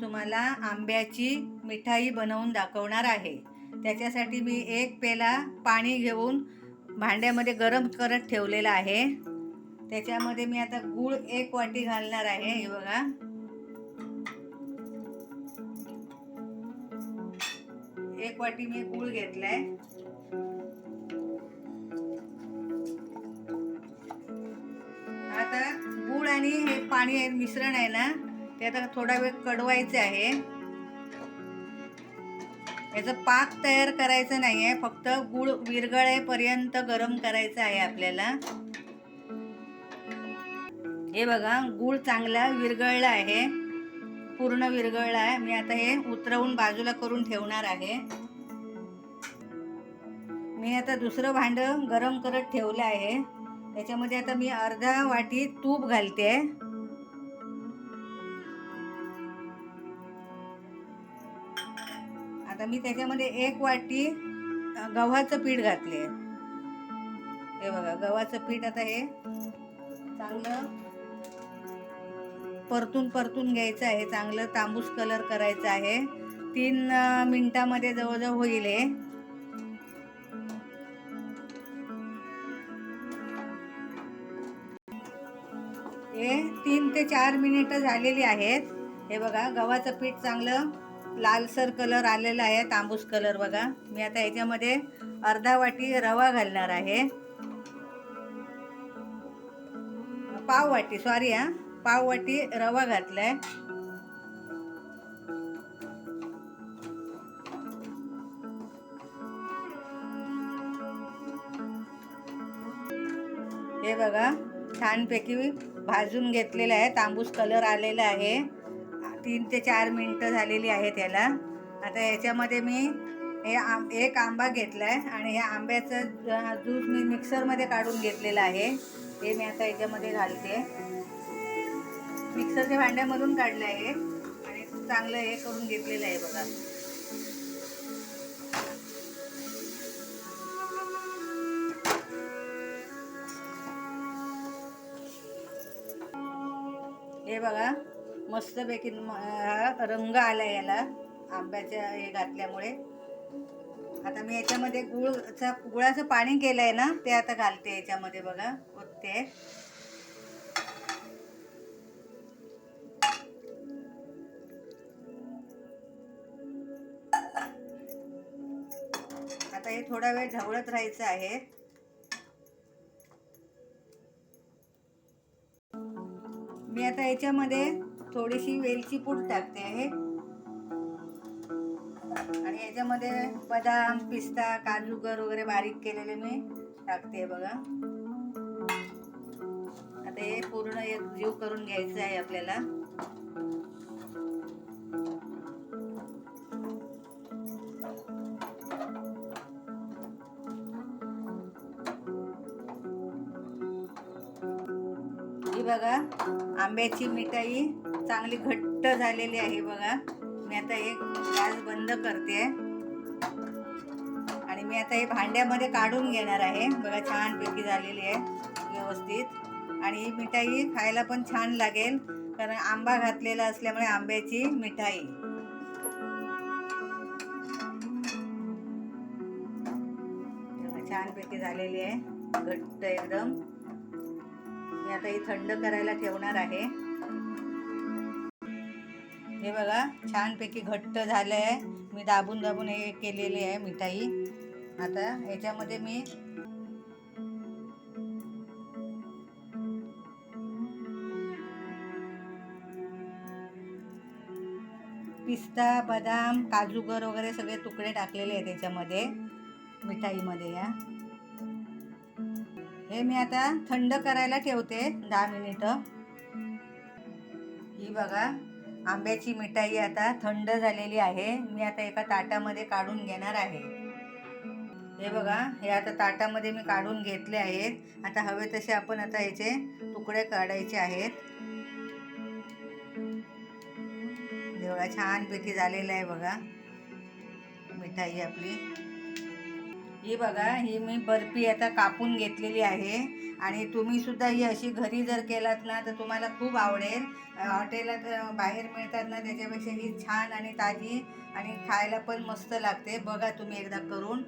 तुम्हाला आंब्याची मिठाई बनवून दाखवणार आहे. त्याच्यासाठी मी एक पेला पाणी घेऊन भांड्यामध्ये गरम करत ठेवलेला आहे. त्याच्यामध्ये मी आता गूळ एक वाटी घालणार आहे. हे बघा. एक वाटी मी गूळ घेतलाय. आता गूळ आणि हे पाणी आहे मिश्रण आहे ना ते आता थोडा वेळ कडवायचे आहे. याचं पाक तयार करायचं नाही आहे फक्त गूळ विरघळेपर्यंत गरम करायचं आहे आपल्याला. हे बघा गूळ चांगला विरघळला आहे. पूर्ण विरघळला आहे. मी आता हे उतरवून बाजूला करून ठेवणार आहे. मी आता दुसरं भांडं गरम करत ठेवलं आहे. त्याच्यामध्ये आता मी अर्धा वाटी तूप घालते. आता मी त्याच्यामध्ये एक वाटी गव्हाचं पीठ घातले. हे बघा गव्हाचं पीठ आता हे चांगलं परतून परतून घ्यायचं आहे. चांगलं तांबूस कलर करायचं आहे. तीन मिनटामध्ये मिनिटामध्ये जवळजवळ होईल हे. हे तीन ते चार मिनिटं झालेली आहेत. हे बघा गव्हाचं पीठ चांगलं लालसर कलर आलेला आहे तांबूस कलर बघा. मी आता याच्यामध्ये अर्धा वाटी रवा घालणार आहे. पाव वाटी सॉरी हा. पाव वाटी रवा घातलाय. हे बघा छानपैकी भाजून घेतलेलं आहे तांबूस कलर आलेला आहे. तीन ते चार मिनटं झालेली आहेत याला. आता याच्यामध्ये मी हे आम एक आंबा घेतला आहे आणि ह्या आंब्याचं ज्यूस मी मिक्सरमध्ये काढून घेतलेलं आहे. हे मी आता याच्यामध्ये घालते. मिक्सरच्या भांड्यामधून काढलं आहे आणि चांगलं हे करून घेतलेलं आहे बघा. हे बघा. मस्तपैकी हा रंग आला याला आंब्याच्या हे घातल्यामुळे. आता मी याच्यामध्ये गुळचा गुळाचं पाणी केलं आहे ना ते आता घालते याच्यामध्ये बघा ओतते आता हे थोडा वेळ ढवळत राहायचं आहे. मी आता याच्यामध्ये थोडीशी वेलची पूड टाकते आहे. आणि याच्यामध्ये बदाम पिस्ता काजूगर वगैरे बारीक केलेले मी टाकते बघा. आता हे पूर्ण एक जीव करून घ्यायचं आहे आपल्याला. ही बघा आंब्याची मिठाई. चांगली घट्ट झालेली आहे बघा. मी आता एक गॅस बंद करते. आणि मी आता हे भांड्यामध्ये काढून घेणार आहे. बघा छानपैकी झालेली आहे व्यवस्थित. आणि ही मिठाई खायला पण छान लागेल. कारण आंबा घातलेला असल्यामुळे आंब्याची मिठाई. छानपैकी झालेली आहे. घट्ट एकदम. मी आता ही थंड करायला ठेवणार आहे. हे बघा छानपैकी घट्ट झालं आहे मी दाबून दाबून हे केलेले आहे मिठाई. आता याच्यामध्ये मी पिस्ता बदाम काजूगर वगैरे सगळे तुकडे टाकलेले आहेत त्याच्यामध्ये मिठाईमध्ये या. हे मी आता थंड करायला ठेवते दहा मिनिटं. ही बघा आंब्याची मिठाई आता थंड झालेली आहे. मी आता एका ताटामध्ये काढून घेणार आहे. हे बघा हे आता ताटामध्ये मी काढून घेतले आहेत. आता हवे तसे आपण आता याचे तुकडे काढायचे आहेत. हे छानपैकी झालेला आहे बघा. मिठाई आपली. ही बघा ही मी बर्फी आता कापून घेतलेली आहे. आणि तुम्ही सुद्धा ही अशी घरी जर केलात ना तर तुम्हाला खूप आवडेल. हॉटेलात बाहेर मिळतात ना त्याच्यापेक्षा ही छान आणि ताजी आणि खायला पण मस्त लागते. बघा तुम्ही एकदा करून.